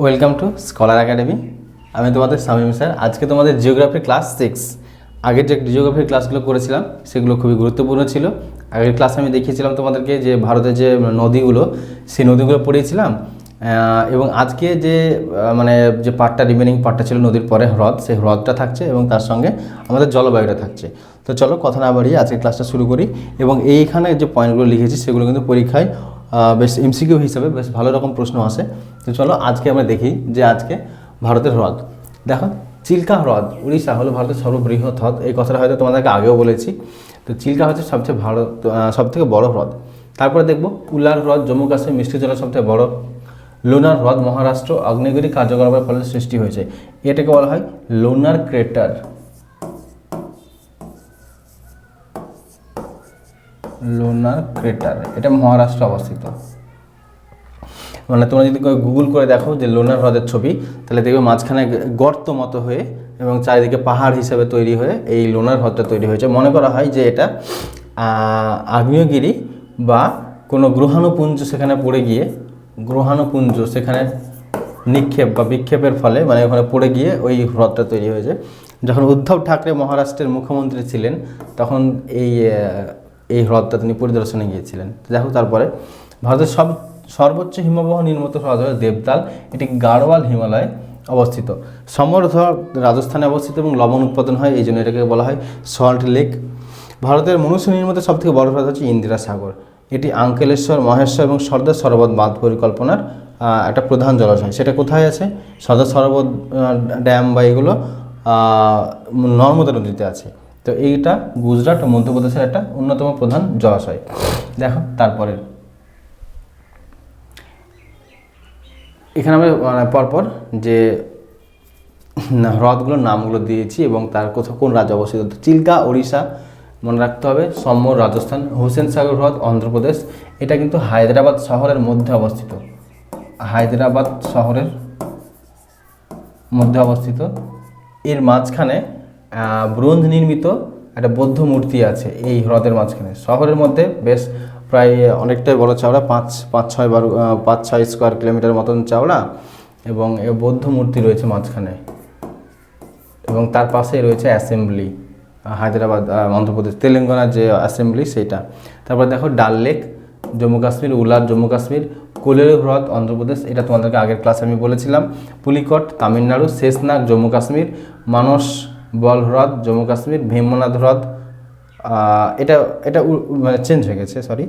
Welcome to scholar academy আমি তোমাদের Samim sir. আজকে তোমাদের জিওগ্রাফি ক্লাস সিক্স আগের যে জিওগ্রাফির ক্লাসগুলো করেছিলাম, সেগুলো খুবই গুরুত্বপূর্ণ ছিল। আগের ক্লাসে আমি দেখিয়েছিলাম তোমাদেরকে যে ভারতের যে নদীগুলো, সেই নদীগুলো পড়িয়েছিলাম। এবং আজকে যে মানে যে পার্টটা রিমেনিং পার্টটা ছিল নদীর পরে হ্রদ, সেই হ্রদটা থাকছে এবং তার সঙ্গে আমাদের জলবায়ুটা থাকছে। তো চলো কথা না বাড়িয়ে আজকে ক্লাসটা শুরু করি। এবং এইখানে যে পয়েন্টগুলো লিখেছি, সেগুলো কিন্তু পরীক্ষায় বেশ এমসিকিউ হিসাবে বেশ ভালো রকম প্রশ্ন আসে। তো চলো আজকে আমরা দেখি যে আজকে ভারতের হ্রদ। দেখো, চিল্কা হ্রদ, উড়িষ্যা হলো ভারতের সর্ববৃহৎ হ্রদ। এই কথাটা হয়তো তোমাদেরকে আগেও বলেছি। তো চিল্কা হচ্ছে সবচেয়ে ভারত সব থেকে বড় হ্রদ। তারপরে দেখব উল্লার হ্রদ, জম্মু কাশ্মীর মিষ্টি জলের সবথেকে বড়। লোনার হ্রদ, মহারাষ্ট্র আগ্নেয়গিরি কার্যকলাপের ফলে সৃষ্টি হয়েছে। এটাকে বলা হয় লোনার ক্রেটার। লোনার ক্রেটার, এটা মহারাষ্ট্রে অবস্থিত। মানে তোমরা যদি গুগল করে দেখো যে লোনার হ্রদের ছবি, তাহলে দেখবে মাঝখানে গর্ত মতো হয়ে এবং চারিদিকে পাহাড় হিসেবে তৈরি হয়ে এই লোনার হ্রদটা তৈরি হয়েছে। মনে করা হয় যে এটা আগ্নেয়গিরি বা কোনো গ্রহাণুপুঞ্জ সেখানে পড়ে গিয়ে, গ্রহাণুপুঞ্জ সেখানে নিক্ষেপ বা বিক্ষেপের ফলে মানে ওখানে পড়ে গিয়ে ওই হ্রদটা তৈরি হয়েছে। যখন উদ্ধব ঠাকরে মহারাষ্ট্রের মুখ্যমন্ত্রী ছিলেন, তখন এই এই হ্রদটা তিনি পরিদর্শনে গিয়েছিলেন। দেখো তারপরে ভারতের সব সর্বোচ্চ হিমবাহ নির্মিত হ্রদ হল দেবতাল। এটি গাড়োয়াল হিমালয়ে অবস্থিত। সমর হ্রদ রাজস্থানে অবস্থিত এবং লবণ উৎপাদন হয়, এই জন্য এটাকে বলা হয় সল্ট লেক ভারতের মনুষ্য নির্মিত সবথেকে বড় হ্রদ হচ্ছে ইন্দিরা সাগর। এটি আঙ্কেলেশ্বর, মহেশ্বর এবং সর্দার সরোবর বাঁধ পরিকল্পনার একটা প্রধান জলাশয়। সেটা কোথায় আছে? সর্দার সরোবর ড্যাম বা এগুলো নর্মদা নদীতে আছে। তো এইটা গুজরাট ও মধ্যপ্রদেশের একটা অন্যতম প্রধান জলাশয়। দেখো তারপরে এখানে আমরা মানে পরপর যে হ্রদগুলোর নামগুলো দিয়েছি এবং তার কোথাও কোন রাজ্য অবস্থিত। চিল্কা, ওড়িশা, মনে রাখতে হবে সম্মর রাজস্থান, হুসেন সাগর হ্রদ, অন্ধ্রপ্রদেশ। এটা কিন্তু হায়দ্রাবাদ শহরের মধ্যে অবস্থিত। হায়দ্রাবাদ শহরের মধ্যে অবস্থিত। এর মাঝখানে ব্রোঞ্জ নির্মিত একটা বৌদ্ধ মূর্তি আছে এই হ্রদের মাঝখানে। শহরের মধ্যে বেশ প্রায় অনেকটাই বড় চওড়া, পাঁচ পাঁচ, ছয় বারো পাঁচ, ছয় স্কোয়ার কিলোমিটার মতন চওড়া এবং বৌদ্ধ মূর্তি রয়েছে মাঝখানে। এবং তার পাশেই রয়েছে অ্যাসেম্বলি হায়দ্রাবাদ অন্ধ্রপ্রদেশ, তেলেঙ্গানার যে অ্যাসেম্বলি সেটা। তারপর দেখো ডাল লেক, জম্মু কাশ্মীর, উলার জম্মু কাশ্মীর, কোলেরু হ্রদ, অন্ধ্রপ্রদেশ, এটা তোমাদেরকে আগের ক্লাসে আমি বলেছিলাম। পুলিকট, তামিলনাড়ু, শেষনাগ, জম্মু কাশ্মীর, মানস বল হ্রদ, জম্মু কাশ্মীর, ভীমনাথ হ্রদ এটা এটা মানে চেঞ্জ হয়ে গেছে সরি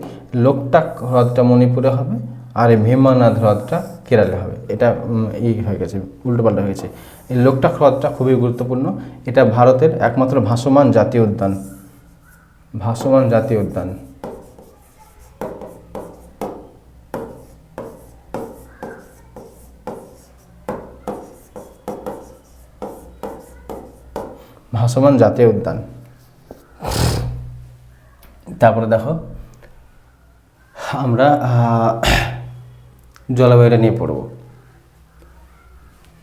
লোকটাক হ্রদটা মণিপুরে হবে আর এই ভীমনাথ হ্রদটা কেরালে হবে। এটা ই হয়ে গেছে উল্টোপাল্টা হয়েছে এই লোকটাক হ্রদটা খুবই গুরুত্বপূর্ণ। এটা ভারতের একমাত্র ভাসমান জাতীয় উদ্যান। ভাসমান জাতীয় উদ্যান। ভাসমান জাতীয় উদ্যান। তারপরে দেখো, আমরা জলবায়ুটা নিয়ে পড়ব।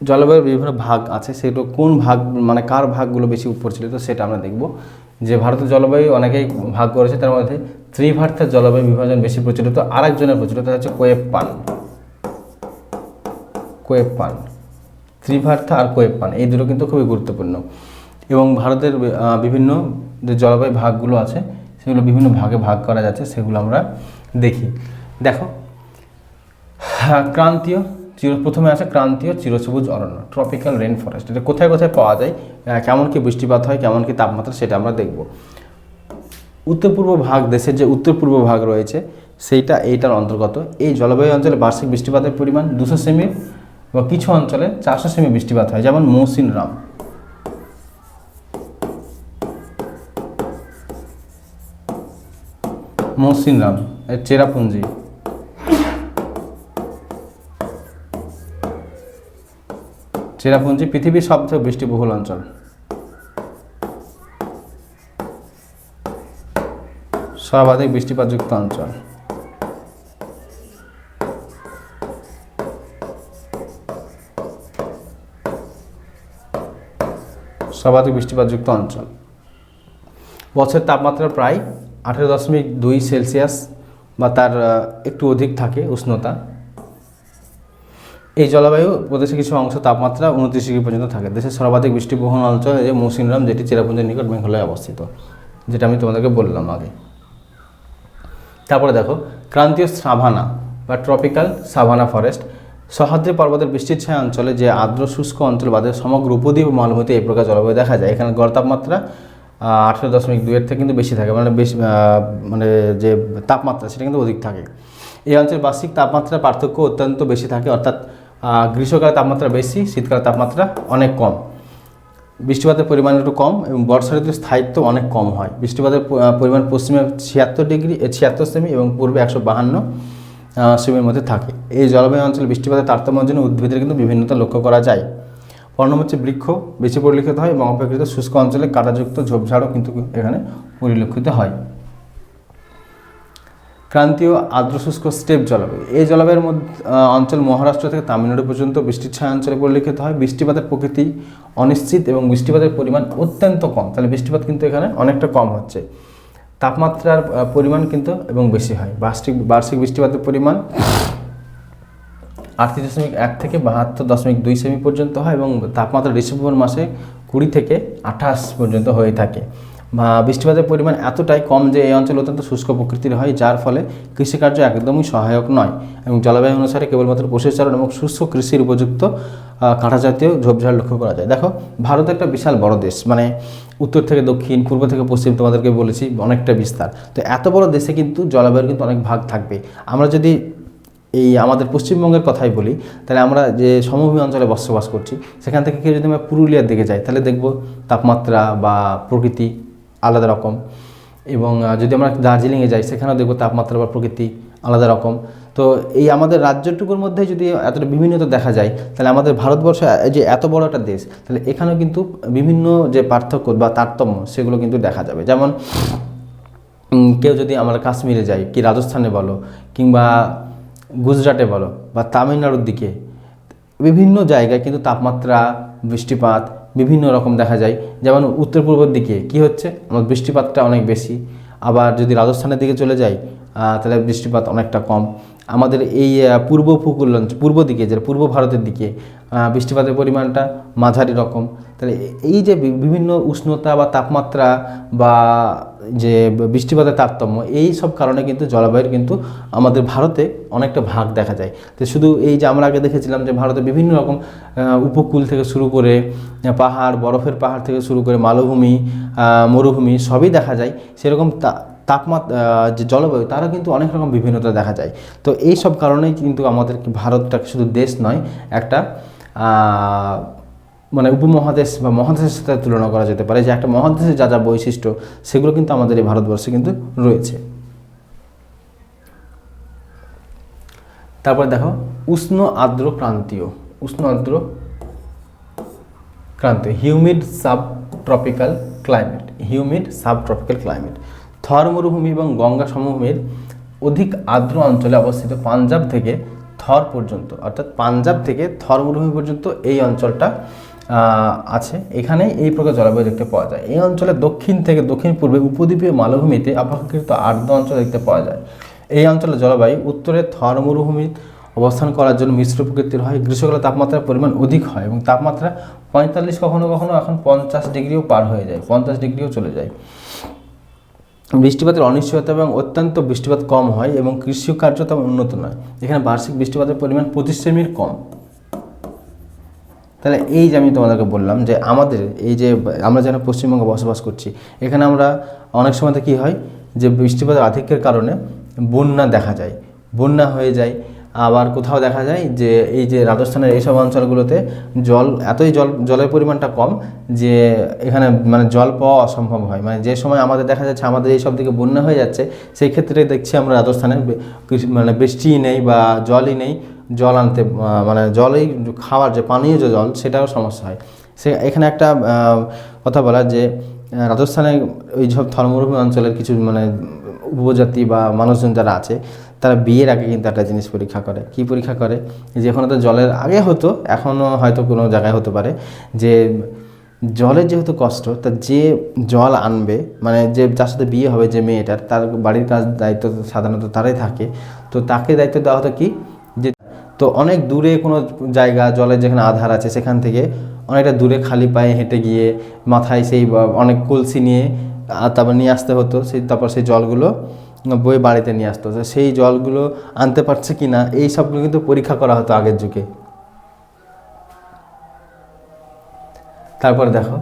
জলবায়ুর বিভিন্ন ভাগ আছে, সেগুলো কোন ভাগ মানে কার ভাগগুলো বেশি প্রচলিত সেটা আমরা দেখব। যে ভারতের জলবায়ু অনেকেই ভাগ করেছে, তার মধ্যে ত্রিভার্থের জলবায়ু বিভাজন বেশি প্রচলিত, আরেকজনের প্রচলিত হচ্ছে কোয়েব পান কোয়েব পান ত্রিভার্থা আর কোয়েব পান এই দুটো কিন্তু খুবই গুরুত্বপূর্ণ। এবং ভারতের বিভিন্ন যে জলবায়ু ভাগগুলো আছে সেগুলো বিভিন্ন ভাগে ভাগ করা যাচ্ছে সেগুলো আমরা দেখি। দেখো হ্যাঁ, ক্রান্তীয় চির প্রথমে আছে ক্রান্তীয় চিরসবুজ অরণ্য ট্রপিক্যাল রেন ফরেস্ট এটা কোথায় কোথায় পাওয়া যায় কেমন কি বৃষ্টিপাত হয় কেমন কি তাপমাত্রা সেটা আমরা দেখব। উত্তর পূর্ব ভাগ দেশের যে উত্তর পূর্ব ভাগ রয়েছে সেইটা এইটার অন্তর্গত। এই জলবায়ু অঞ্চলে বার্ষিক বৃষ্টিপাতের পরিমাণ দুশো সেমি বা কিছু অঞ্চলে চারশো সেমি বৃষ্টিপাত হয় যেমন মৌসিনরাম। মৌসিনরাম চেরাপুঞ্জি। চেরাপুঞ্জি পৃথিবীর সবথেকে বৃষ্টিবহুল অঞ্চল। সর্বাধিক বৃষ্টিপাতযুক্ত অঞ্চল। সর্বাধিক বৃষ্টিপাতযুক্ত অঞ্চল। বছরের তাপমাত্রা প্রায় আঠেরো দশমিক দুই সেলসিয়াস বা তার একটু অধিক থাকে উষ্ণতা। এই জলবায়ু প্রদেশের কিছু অংশ তাপমাত্রা উনত্রিশ ডিগ্রি পর্যন্ত থাকে। দেশের সর্বাধিক বৃষ্টিবহুল অঞ্চল যে মৌসিনরাম যেটি চেরাপুঞ্জের নিকট মেঘালয়ে অবস্থিত, যেটা আমি তোমাদেরকে বললাম আগে। তারপরে দেখো, ক্রান্তীয় সাভানা বা ট্রপিক্যাল সাভানা ফরেস্ট সহ্যাদ্রি পর্বতের বৃষ্টির ছায়া অঞ্চলে যে আর্দ্র শুষ্ক অঞ্চল বাদে সমগ্র উপদ্বীপ মালভূমিতে এই প্রকার জলবায়ু দেখা যায়। এখানে গড় তাপমাত্রা আঠেরো দশমিক দুইয়ের থেকে কিন্তু বেশি থাকে। মানে বেশি মানে যে তাপমাত্রা, সেটা কিন্তু অধিক থাকে। এই অঞ্চলের বার্ষিক তাপমাত্রার পার্থক্য অত্যন্ত বেশি থাকে। অর্থাৎ গ্রীষ্মকালে তাপমাত্রা বেশি শীতকালে তাপমাত্রা অনেক কম। বৃষ্টিপাতের পরিমাণ একটু কম এবং বর্ষা ঋতুর স্থায়িত্ব অনেক কম হয়। বৃষ্টিপাতের পরিমাণ পশ্চিমে ছিয়াত্তর ডিগ্রি ছিয়াত্তর সেমি এবং পূর্বে একশো বাহান্ন সেমির মধ্যে থাকে। এই জলবায়ু অঞ্চলে বৃষ্টিপাতের তারতম্যের জন্য উদ্ভিদের কিন্তু বিভিন্নতা লক্ষ্য করা যায়। পর্ণমোচী বৃক্ষ, বেশি পরিলক্ষিত হয় এবং অপেক্ষিত শুষ্ক অঞ্চলে কাঁটাযুক্ত ঝোপঝাড়ও কিন্তু এখানে পরিলক্ষিত হয়। ক্রান্তীয় আর্দ্র শুষ্ক স্টেপ জলবায়ু। এই জলবায়ুর মধ্যে অঞ্চল মহারাষ্ট্র থেকে তামিলনাড়ু পর্যন্ত বৃষ্টির ছায়া অঞ্চলে পরিলক্ষিত হয়। বৃষ্টিপাতের প্রকৃতি অনিশ্চিত এবং বৃষ্টিপাতের পরিমাণ অত্যন্ত কম। তাহলে বৃষ্টিপাত কিন্তু এখানে অনেকটা কম হচ্ছে। তাপমাত্রার পরিমাণ কিন্তু এবং বেশি হয়। বার্ষিক বার্ষিক বৃষ্টিপাতের পরিমাণ আটত্রিশ দশমিক এক থেকে বাহাত্তর দশমিক দুই সেমি পর্যন্ত হয় এবং তাপমাত্রা ডিসেম্বর মাসে কুড়ি থেকে আঠাশ পর্যন্ত হয়ে থাকে। বৃষ্টিপাতের পরিমাণ এতটাই কম যে এই অঞ্চল অত্যন্ত শুষ্ক প্রকৃতির হয়, যার ফলে কৃষিকার্য একদমই সহায়ক নয় এবং জলবায়ু অনুসারে কেবলমাত্র পশুচারণ এবং শুষ্ক কৃষির উপযুক্ত কাঁটা জাতীয় ঝোপঝাড় লক্ষ্য করা যায়। দেখো, ভারত একটা বিশাল বড় দেশ মানে উত্তর থেকে দক্ষিণ, পূর্ব থেকে পশ্চিম তোমাদেরকে বলেছি অনেকটা বিস্তার। তো এত বড় দেশে কিন্তু জলবায়ুর কিন্তু অনেক ভাগ থাকবে আমরা যদি এই আমাদের পশ্চিমবঙ্গের কথাই বলি, তাহলে আমরা যে সমভূমি অঞ্চলে বসবাস করছি, সেখান থেকে কেউ যদি আমরা পুরুলিয়ার দিকে যাই, তাহলে দেখব তাপমাত্রা বা প্রকৃতি আলাদা রকম। এবং যদি আমরা দার্জিলিংয়ে যাই, সেখানেও দেখব তাপমাত্রা বা প্রকৃতি আলাদা রকম। তো এই আমাদের রাজ্যটুকুর মধ্যে যদি এতটা বিভিন্নতা দেখা যায়, তাহলে আমাদের ভারতবর্ষ যে এত বড় একটা দেশ, তাহলে এখানেও কিন্তু বিভিন্ন যে পার্থক্য বা তারতম্য, সেগুলো কিন্তু দেখা যাবে। যেমন কেউ যদি আমরা কাশ্মীরে যাই, কি রাজস্থানে বলো, কিংবা গুজরাটে বলো বা তামিলনাড়ুর দিকে, বিভিন্ন জায়গায় কিন্তু তাপমাত্রা, বৃষ্টিপাত বিভিন্ন রকম দেখা যায়। যেমন উত্তর পূর্বের দিকে কি হচ্ছে? আমার বৃষ্টিপাতটা অনেক বেশি। আবার যদি রাজস্থানের দিকে চলে যাই তাহলে বৃষ্টিপাত অনেকটা কম। আমাদের এই পূর্ব উপকূল, পূর্ব দিকে যে পূর্ব ভারতের দিকে বৃষ্টিপাতের পরিমাণটা মাঝারি রকম। তাহলে এই যে বিভিন্ন উষ্ণতা বা তাপমাত্রা বা যে বৃষ্টিপাতের তারতম্য, এই সব কারণে কিন্তু জলবায়ুর কিন্তু আমাদের ভারতে অনেকটা ভাগ দেখা যায়। তো শুধু এই যে আমরা আগে দেখেছিলাম যে ভারতে বিভিন্ন রকম উপকূল থেকে শুরু করে পাহাড়, বরফের পাহাড় থেকে শুরু করে মালভূমি মরুভূমি সবই দেখা যায়। সেরকম তা- তাপমাত্রা যে জলবায়ু, তারও কিন্তু অনেক রকম বিভিন্নতা দেখা যায়। তো এই সব কারণেই কিন্তু আমাদের কি ভারতটাকে শুধু দেশ নয়, একটা মানে উপমহাদেশ বা মহাদেশের সাথে তুলনা করা যেতে পারে যে একটা মহাদেশের যা যা বৈশিষ্ট্য, সেগুলো কিন্তু আমাদের এই ভারতবর্ষে কিন্তু রয়েছে। তারপরে দেখো, উষ্ণ আর্দ্র ক্রান্তীয়, উষ্ণ আর্দ্র ক্রান্তীয় humid sub tropical climate humid sub tropical climate Thar মরুভূমি এবং গঙ্গা সমভূমির অধিক আর্দ্র অঞ্চলে অবস্থিত পাঞ্জাব থেকে থর পর্যন্ত, অর্থাৎ পাঞ্জাব থেকে থর মরুভূমি পর্যন্ত এই অঞ্চলটা আছে। এখানে এই প্রকার জলবায়ু দেখতে পাওয়া যায়। এই অঞ্চলে দক্ষিণ থেকে দক্ষিণ পূর্বে উপদ্বীপীয় মালভূমিতে অপেক্ষাকৃত আর্দ্র অঞ্চল দেখতে পাওয়া যায়। এই অঞ্চলের জলবায়ু উত্তরে থর মরুভূমি অবস্থান করার জন্য মিশ্র প্রকৃতির হয়। গ্রীষ্মকালে তাপমাত্রার পরিমাণ অধিক হয় এবং তাপমাত্রা পঁয়তাল্লিশ কখনো কখনো এখন পঞ্চাশ ডিগ্রিও পার হয়ে যায়, পঞ্চাশ ডিগ্রিও চলে যায়। বৃষ্টিপাতের অনিশ্চয়তা এবং অত্যন্ত বৃষ্টিপাত কম হয় এবং কৃষি কার্য তেমন উন্নত নয়। এখানে বার্ষিক বৃষ্টিপাতের পরিমাণ পঁচিশ সেমির কম। তাহলে এই যে আমি তোমাদেরকে বললাম যে আমাদের এই যে আমরা যেন পশ্চিমবঙ্গে বসবাস করছি, এখানে আমরা অনেক সময়তে কী হয় যে বৃষ্টিপাতের আধিক্যের কারণে বন্যা দেখা যায়। বন্যা হয়ে যায়। আবার কোথাও দেখা যায় যে এই যে রাজস্থানের এইসব অঞ্চলগুলোতে জল, এতই জল, জলের পরিমাণটা কম যে এখানে মানে জল পাওয়া অসম্ভব হয়। মানে যে সময় আমাদের দেখা যাচ্ছে আমাদের এই সব দিকে বন্যা হয়ে যাচ্ছে, সেই ক্ষেত্রে দেখছি আমরা রাজস্থানে মানে বৃষ্টিই নেই বা জলই নেই, জল আনতে মানে জলই খাওয়ার যে পানীয় যে জল সেটাও সমস্যা হয়। সে এখানে একটা কথা বলা যে রাজস্থানে ওই সব থরমরুভূমি অঞ্চলের কিছু মানে উপজাতি বা মানুষজন যারা আছে তারা বিয়ের আগে কিন্তু একটা জিনিস পরীক্ষা করে। কি পরীক্ষা করে? যে এখন তো জলের আগে হতো এখনও হয়তো কোনো জায়গায় হতে পারে। যে জলের যেহেতু কষ্ট, তা যে জল আনবে মানে যে যার সাথে বিয়ে হবে যে মেয়েটার, তার বাড়ির কাজ দায়িত্ব সাধারণত তারাই থাকে। তো তাকে দায়িত্ব দেওয়া হতো কি? যে তো অনেক দূরে কোনো জায়গা, জলের যেখানে আধার আছে, সেখান থেকে অনেকটা দূরে খালি পায়ে হেঁটে গিয়ে মাথায় সেই অনেক কলসি নিয়ে তারপর নিয়ে আসতে হতো। সেই, তারপর সেই জলগুলো বয়ে বাড়িতে নিয়ে আসতো সেই জলগুলো আনতে পারছে কি না এই সবগুলো কিন্তু পরীক্ষা করা হতো আগের যুগে। তারপরে দেখো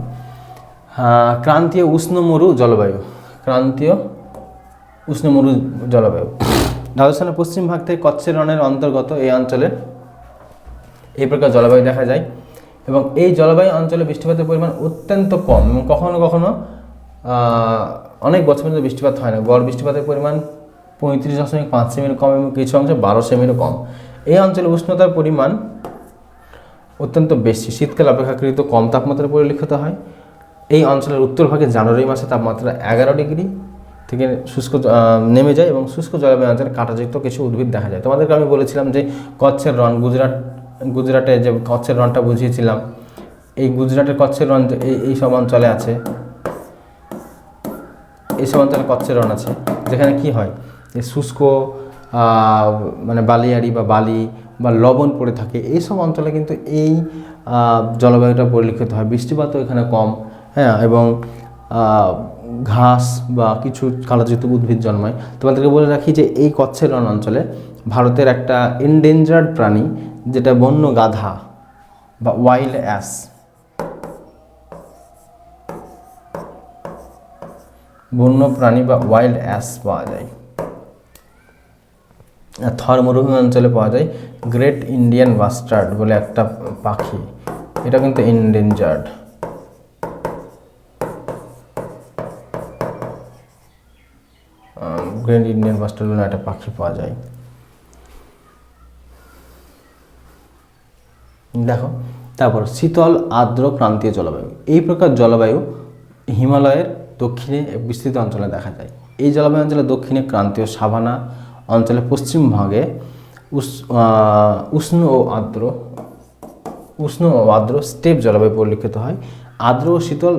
ক্রান্তীয় উষ্ণ মরু জলবায়ু, ক্রান্তীয় উষ্ণ মরু জলবায়ু। রাজস্থানের পশ্চিম ভাগ থেকে কচ্ছের রণের অন্তর্গত এই অঞ্চলে এই প্রকার জলবায়ু দেখা যায় এবং এই জলবায়ু অঞ্চলে বৃষ্টিপাতের পরিমাণ অত্যন্ত কম এবং কখনো কখনো অনেক বছর পর্যন্ত বৃষ্টিপাত হয় না। গড় বৃষ্টিপাতের পরিমাণ পঁয়ত্রিশ দশমিক পাঁচ সেমির কম এবং কিছু অংশে বারো সেমিরও কম। এই অঞ্চলে উষ্ণতার পরিমাণ অত্যন্ত বেশি। শীতকাল অপেক্ষাকৃত কম তাপমাত্রা পরিলক্ষিত হয়। এই অঞ্চলের উত্তরভাগে জানুয়ারি মাসে তাপমাত্রা এগারো ডিগ্রি থেকে শুষ্ক নেমে যায় এবং শুষ্ক জলবায়ু অঞ্চলে কাঁটাযুক্ত কিছু উদ্ভিদ দেখা যায়। তোমাদেরকে আমি বলেছিলাম যে কচ্ছের রন গুজরাট, গুজরাটে যে কচ্ছের রনটা বুঝিয়েছিলাম। এই গুজরাটের কচ্ছের এই এই সব অঞ্চলে আছে। এই সব অঞ্চলে কচ্ছের রন আছে, যেখানে কি হয়? যে শুষ্ক মানে বালিয়াড়ি বা বালি বা লবণ পড়ে থাকে, এই সব অঞ্চলে কিন্তু এই জলবায়ুটা পরিলক্ষিত হয়। বৃষ্টিপাতও এখানে কম হ্যাঁ এবং ঘাস বা কিছু কালাযুক্ত উদ্ভিদ জন্মায়। তোমাদেরকে বলে রাখি যে এই কচ্ছের রণ অঞ্চলে ভারতের একটা এন্ডেঞ্জার্ড প্রাণী, যেটা বন্য গাধা বা ওয়াইল্ড অ্যাস বন্য প্রাণী বা ওয়াইল্ড অ্যাস পাওয়া যায়। থর মরুভূমি অঞ্চলে পাওয়া যায়। গ্রেট ইন্ডিয়ান বাস্টার্ড বলে একটা পাখি। এটা কিন্তু ইন্ডেঞ্জার্ড গ্রেট ইন্ডিয়ান বাস্টার্ড বলে একটা পাখি পাওয়া যায়। দেখো, তারপর শীতল, আর্দ্র ক্রান্তীয় জলবায়ু। এই প্রকার জলবায়ু হিমালয়ের দক্ষিণে বিস্তৃত অঞ্চলে দেখা যায়। এই জলবায়ু অঞ্চলে দক্ষিণে ক্রান্তীয় সাভানা, অঞ্চলে পশ্চিম ভাগে উষ্ণ ও আর্দ্র, উষ্ণ ও আর্দ্র স্টেপ জলবায়ু পরিলক্ষিত হয়। আর্দ্র ও শীতল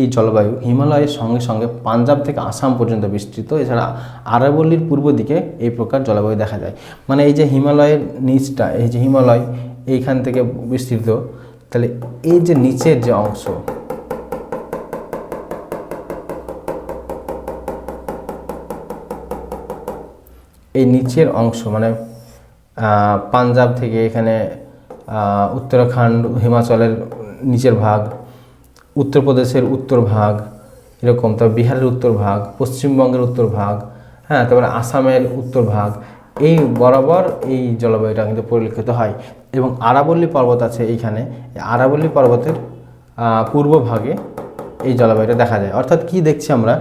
এই জলবায়ু হিমালয়ের সঙ্গে সঙ্গে পাঞ্জাব থেকে আসাম পর্যন্ত বিস্তৃত। এছাড়া আরাবল্লীর পূর্ব দিকে এই প্রকার জলবায়ু দেখা যায়। মানে এই যে হিমালয়ের নিচটা, এই যে হিমালয় এইখান থেকে বিস্তৃত, তাহলে এই যে নিচের যে অংশ এই নিচের অংশ মানে পাঞ্জাব থেকে এখানে উত্তরাখণ্ড, হিমাচলের নিচের ভাগ, উত্তরপ্রদেশের উত্তর ভাগ, এরকম, তারপর বিহারের উত্তর ভাগ, পশ্চিমবঙ্গের উত্তর ভাগ হ্যাঁ তারপরে আসামের উত্তর ভাগ, এই বরাবর এই জলবায়ুটা কিন্তু পরিলক্ষিত হয়। এবং আরাবল্লী পর্বত আছে এইখানে এই আরাবল্লী পর্বতের পূর্ব ভাগে এই জলবায়ুটা দেখা যায়। অর্থাৎ কি দেখছি আমরা?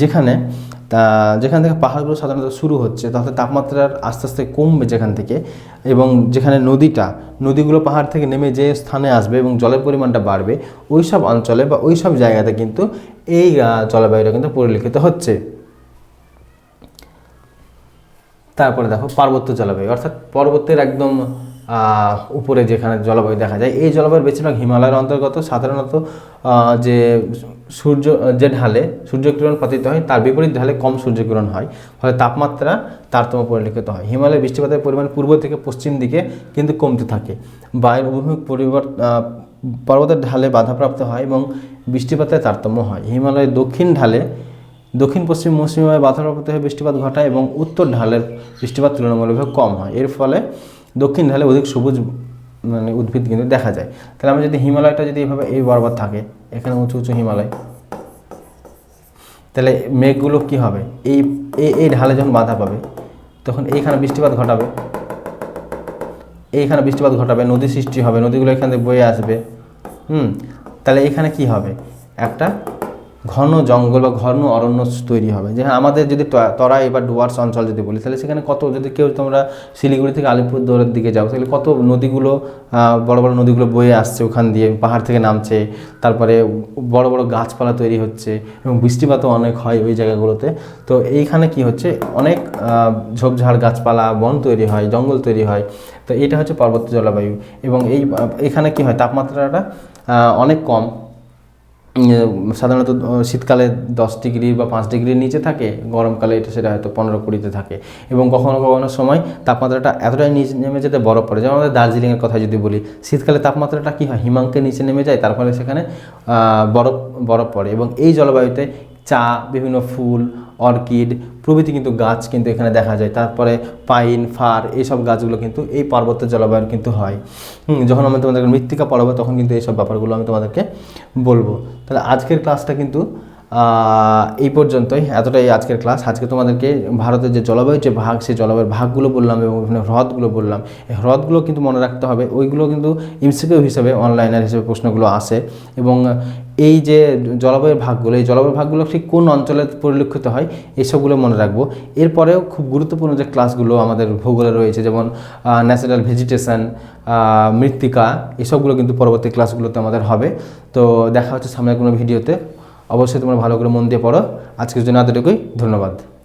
যেখানে তা যেখান থেকে পাহাড়গুলো সাধারণত শুরু হচ্ছে তাতে তাপমাত্রার আস্তে আস্তে কমবে যেখান থেকে এবং যেখানে নদীটা, নদীগুলো পাহাড় থেকে নেমে যে স্থানে আসবে এবং জলের পরিমাণটা বাড়বে, ওই সব অঞ্চলে বা ওই সব জায়গাতে কিন্তু এই জলবায়ুটা কিন্তু পরিলক্ষিত হচ্ছে। তারপরে দেখো পার্বত্য জলবায়ু, অর্থাৎ পর্বতের একদম উপরে যেখানে জলবায়ু দেখা যায়, এই জলবায়ুর বেশিরভাগ হিমালয়ের অন্তর্গত। সাধারণত যে সূর্য, যে ঢালে সূর্যকিরণ পতিত হয়, তার বিপরীত ঢালে কম সূর্যকিরণ হয়, ফলে তাপমাত্রা তারতম্য পরিলক্ষিত হয়। হিমালয়ে বৃষ্টিপাতের পরিমাণ পূর্ব থেকে পশ্চিম দিকে কিন্তু কমতে থাকে। বায়ুর অভিমুখ পরিবর্তন পর্বতের ঢালে বাধাপ্রাপ্ত হয় এবং বৃষ্টিপাতের তারতম্য হয়। হিমালয়ের দক্ষিণ ঢালে, দক্ষিণ পশ্চিম মৌসুমীভাবে বাধাপ্রাপ্ত হয়ে বৃষ্টিপাত ঘটায় এবং উত্তর ঢালের বৃষ্টিপাত তুলনামূলকভাবে কম হয়। এর ফলে দক্ষিণ ঢালে অধিক সবুজ মানে উদ্ভিদ কিন্তু দেখা যায়। তাহলে আমরা যদি হিমালয়টা যদি এইভাবে এই বরাবর থাকে, এখানে উঁচু উঁচু হিমালয়, তাহলে মেঘগুলো কি হবে? এই এই ঢালে যখন বাধা পাবে, তখন এইখানে বৃষ্টিপাত ঘটাবে। এইখানে বৃষ্টিপাত ঘটাবে, নদী সৃষ্টি হবে, নদীগুলো এখান থেকে বয়ে আসবে। হুম, তাহলে এখানে কি হবে? একটা ঘন জঙ্গল বা ঘন অরণ্য তৈরি হবে। যে আমাদের যদি তরাই বা ডুয়ার্স অঞ্চল যদি বলি, তাহলে সেখানে কত, যদি কেউ তোমরা শিলিগুড়ি থেকে আলিপুরদুয়ারের দিকে যাও, তাহলে কত নদীগুলো বড় বড় নদীগুলো বয়ে আসছে ওখান দিয়ে, পাহাড় থেকে নামছে, তারপরে বড় বড় গাছপালা তৈরি হচ্ছে এবং বৃষ্টিপাতও অনেক হয় ওই জায়গাগুলোতে। তো এইখানে কি হচ্ছে, অনেক ঝোপঝাড় গাছপালা, বন তৈরি হয়, জঙ্গল তৈরি হয়। তো এটা হচ্ছে পার্বত্য জলবায়ু এবং এই, এখানে কি হয়, তাপমাত্রাটা অনেক কম। সাধারণত শীতকালে দশ ডিগ্রি বা পাঁচ ডিগ্রির নিচে থাকে, গরমকালে এটা সেটা হয়তো পনেরো কুড়িতে থাকে। এবং কখনও কখনো সময় তাপমাত্রাটা এতটাই নিচে নেমে যেতে বরফ পড়ে। যেমন আমাদের দার্জিলিংয়ের কথা যদি বলি, শীতকালে তাপমাত্রাটা কী হয়? হিমাঙ্কের নিচে নেমে যায় তারপরে সেখানে বরফ বরফ পড়ে। এবং এই জলবায়ুতে চা, বিভিন্ন ফুল, অর্কিড, প্রভৃতি কিন্তু গাছ কিন্তু এখানে দেখা যায়। তারপরে পাইন, ফার এইসব গাছগুলো কিন্তু এই পার্বত্য জলবায়ুর কিন্তু হয়। যখন আমি তোমাদেরকে মৃত্তিকা পড়াবো, তখন কিন্তু এইসব ব্যাপারগুলো আমি তোমাদেরকে বলব। তাহলে আজকের ক্লাসটা কিন্তু এই পর্যন্তই। এতটাই আজকের ক্লাস আজকে তোমাদেরকে ভারতের যে জলবায়ুর যে ভাগ, সেই জলবায়ুর ভাগগুলো বললাম এবং বিভিন্ন হ্রদগুলো বললাম। এই হ্রদগুলো কিন্তু মনে রাখতে হবে, ওইগুলো কিন্তু ইমসিকিউ হিসেবে অনলাইনের হিসেবে প্রশ্নগুলো আসে। এবং এই যে জলবায়ুর ভাগগুলো, এই জলবায়ুর ভাগগুলো ঠিক কোন অঞ্চলে পরিলক্ষিত হয়, এসবগুলো মনে রাখব। এরপরেও খুব গুরুত্বপূর্ণ যে ক্লাসগুলো আমাদের ভূগোলে রয়েছে, যেমন ন্যাচারাল ভেজিটেশন মৃত্তিকা, এসবগুলো কিন্তু পরবর্তী ক্লাসগুলোতে আমাদের হবে। তো দেখা হচ্ছে সামনের কোনো ভিডিওতে। অবশ্যই তোমরা ভালো করে মন দিয়ে পড়ো। আজকের জন্য এতটুকুই। ধন্যবাদ।